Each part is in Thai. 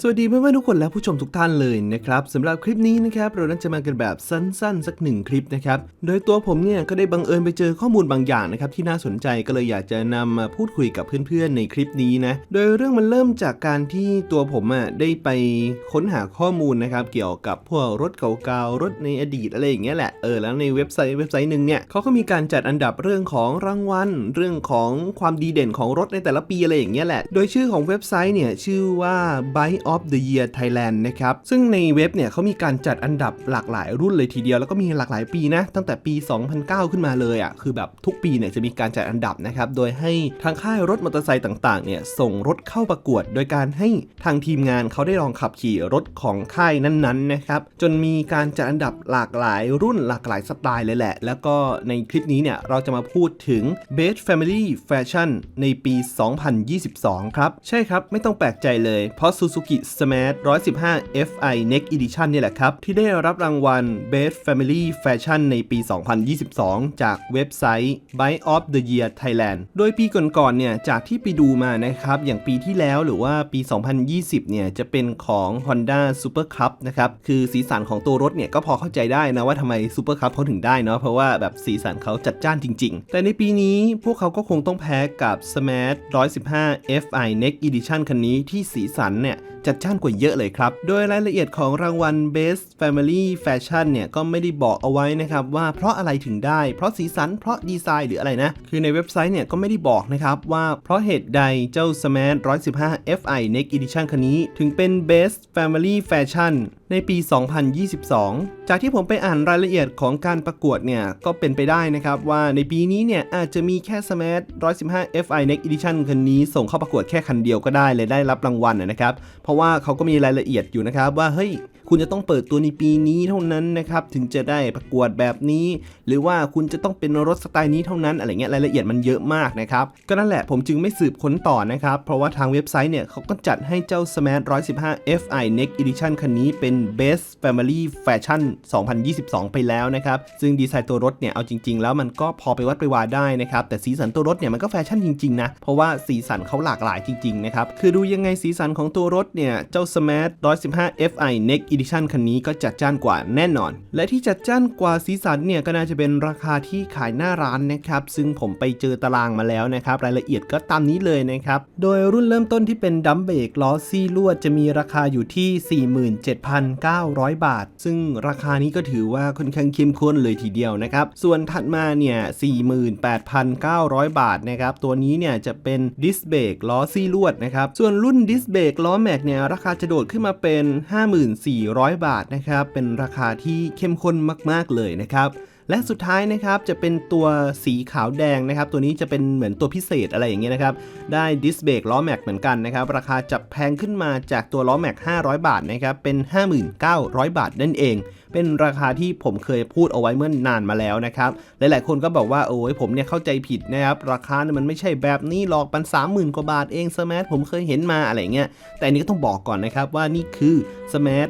สวัสดีเพื่อนๆทุกคนและผู้ชมทุกท่านเลยนะครับสำหรับคลิปนี้นะครับเราน่าจะมากันแบบสั้นๆ สักหนึ่งคลิปนะครับโดยตัวผมเนี่ยก็ได้บังเอิญไปเจอข้อมูลบางอย่างนะครับที่น่าสนใจก็เลยอยากจะนำมาพูดคุยกับเพื่อนๆในคลิปนี้นะโดยเรื่องมันเริ่มจากการที่ตัวผมอะได้ไปค้นหาข้อมูลนะครับเกี่ยวกับพวกรถเก่าๆรถในอดีตอะไรอย่างเงี้ยแหละเออแล้วในเว็บไซต์เว็บไซต์หนึ่งเนี่ยเขาก็มีการจัดอันดับเรื่องของรางวัลเรื่องของความดีเด่นของรถในแต่ละปีอะไรอย่างเงี้ยแหละ โดยชื่อของเว็บไซต์เนี่ยชื่อว่า b i of the Year Thailand นะครับ ซึ่งในเว็บเนี่ยเขามีการจัดอันดับหลากหลายรุ่นเลยทีเดียว แล้วก็มีหลากหลายปีนะ ตั้งแต่ปี 2009 ขึ้นมาเลยอะ คือแบบทุกปีเนี่ยจะมีการจัดอันดับนะครับ โดยให้ทางค่ายรถมอเตอร์ไซค์ต่างๆ เนี่ยส่งรถเข้าประกวด โดยการให้ทางทีมงานเขาได้ลองขับขี่รถของค่ายนั้นๆ นะครับ จนมีการจัดอันดับหลากหลายรุ่นหลากหลายสไตล์เลยแหละ แล้วก็ในคลิปนี้เนี่ยเราจะมาพูดถึง Best Family Fashion ในปี 2022 ครับ ใช่ครับ ไม่ต้องแปลกใจเลย เพราะ Suzuki Smash 115 Fi Next Edition เนี่ยแหละครับ ที่ได้รับรางวัล Best Family Fashion ในปี 2022 จากเว็บไซต์ Bike of the Year Thailand โดยปีก่อนๆเนี่ยจากที่ไปดูมานะครับ อย่างปีที่แล้วหรือว่าปี 2020 เนี่ยจะเป็นของ Honda Super Cup นะครับ คือสีสันของตัวรถเนี่ยก็พอเข้าใจได้นะว่าทำไม Super Cup เขาถึงได้เนาะเพราะว่าแบบสีสันเขาจัดจ้านจริง ๆ แต่ในปีนี้พวกเขาก็คงต้องแพ้กับ Smash 115 Fi Next Edition คันนี้ที่สีสันเนี่ยจัดจ้านกว่าเยอะเลยครับ โดยรายละเอียดของรางวัล Best Family Fashion เนี่ยก็ไม่ได้บอกเอาไว้นะครับว่าเพราะอะไรถึงได้ เพราะสีสัน เพราะดีไซน์หรืออะไรนะ คือในเว็บไซต์เนี่ยก็ไม่ได้บอกนะครับว่าเพราะเหตุใดเจ้า Smart 115 Fi Next Edition คันนี้ ถึงเป็น Best Family Fashion ในปี 2022 จากที่ผมไปอ่านรายละเอียดของการประกวดเนี่ย ก็เป็นไปได้นะครับว่าในปีนี้เนี่ย อาจจะมีแค่ Smash 115 Fi Next Edition คันนี้ส่งเข้าประกวดแค่คันเดียวก็ได้เลยได้รับรางวัลนะนะครับ เพราะว่าเขาก็มีรายละเอียดอยู่นะครับว่าเฮ้ยคุณจะต้องเปิดตัวในปีนี้เท่านั้นนะครับถึงจะได้ประกวดแบบนี้ หรือว่าคุณจะต้องเป็นรถสไตล์นี้เท่านั้นอะไรเงี้ยรายละเอียดมันเยอะมากนะครับก็นั่นแหละผมจึงไม่สืบค้นต่อนะครับเพราะว่าทางเว็บไซต์เนี่ยเขาก็จัดให้เจ้า Smash 115 Fi Next Edition คันนี้เป็น Best Family Fashion 2022 ไปแล้วนะครับ ซึ่งดีไซน์ตัวรถเนี่ยเอาจริง ๆ แล้วมันก็พอไปวัดไปวาได้นะครับ แต่สีสันตัวรถเนี่ยมันก็แฟชั่นจริง ๆ นะ เพราะว่าสีสันเขาหลากหลายจริง ๆ นะครับ คือดูยังไงสีสันของตัวรถเนี่ยเจ้า Smash 115 Fi Next Edition คันนี้ก็จัดจ้านกว่าแน่นอน และที่จัดจ้านกว่าสีสันเนี่ยก็น่าจะเป็นราคาที่ขายหน้าร้านนะครับซึ่งผมไปเจอตารางมาแล้วนะครับรายละเอียดก็ตามนี้เลยนะครับโดยรุ่นเริ่มต้นที่เป็นดัมเบรกล้อซี่ลวดจะมีราคาอยู่ที่1,900 บาท ซึ่งราคานี้ก็ถือว่าค่อนข้างเข้มข้นเลยทีเดียวนะครับ ส่วนถัดมาเนี่ย 48,900 บาทนะครับ ตัวนี้เนี่ยจะเป็นดิสเบรกล้อซี่ลวดนะครับ ส่วนรุ่นดิสเบรกล้อแม็กเนี่ยราคาจะโดดขึ้นมาเป็น 54,000บาทนะครับ เป็นราคาที่เข้มข้นมาก ๆ เลยนะครับ และสุดท้ายนะครับจะเป็นตัวสีขาวแดงนะครับ ตัวนี้จะเป็นเหมือนตัวพิเศษอะไรอย่างเงี้ยนะครับ ได้ดิสเบรกล้อแม็กเหมือนกันนะครับ ราคาจะแพงขึ้นมาจากตัวล้อแม็ก500 บาทนะครับ เป็น 59,000บาทนั่นเอง เป็นราคาที่ผมเคยพูดเอาไว้เมื่อนานมาแล้วนะครับ หลายๆ คนก็บอกว่าโอ้ยผมเนี่ยเข้าใจผิดนะครับ ราคาเนี่ยมันไม่ใช่แบบนี้หรอกมัน30,000กว่าบาทเองสมาร์ทผมเคยเห็นมาอะไรเงี้ย แต่อันนี้ก็ต้องบอกก่อนนะครับว่านี่คือสมาร์ท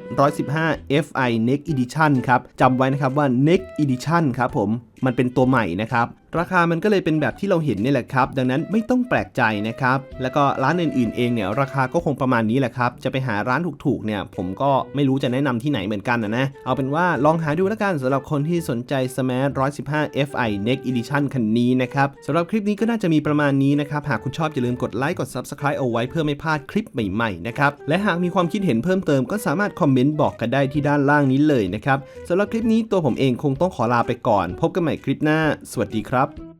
115 Fi Next Edition ครับจำไว้นะครับว่า Next Edition ครับผม มันเป็นตัวใหม่นะครับ ราคามันก็เลยเป็นแบบที่เราเห็นนี่แหละครับ ดังนั้นไม่ต้องแปลกใจนะครับ แล้วก็ร้านอื่นๆเองเนี่ยราคาก็คงประมาณนี้แหละครับ จะไปหาร้านถูกๆเนี่ยผมก็ไม่รู้จะแนะนำที่ไหนเหมือนกันนะนะ เอาเป็นว่าลองหาดูแล้วกันสำหรับคนที่สนใจ Smart 115 Fi Next Edition คันนี้นะครับสำหรับคลิปนี้ก็น่าจะมีประมาณนี้นะครับ หากคุณชอบอย่าลืมกดไลค์กด Subscribe เอาไว้เพื่อไม่พลาดคลิปใหม่ๆนะครับ และหากมีความคิดเห็นเพิ่มเติมก็สามารถคอมเมนต์บอกกันได้ที่ด้านล่างนี้เลยนะครับสำหรับคลิปนี้ตัวผมเองคงต้องขอลาไปก่อน พบกันใหม่คลิปหน้า สวัสดีครับ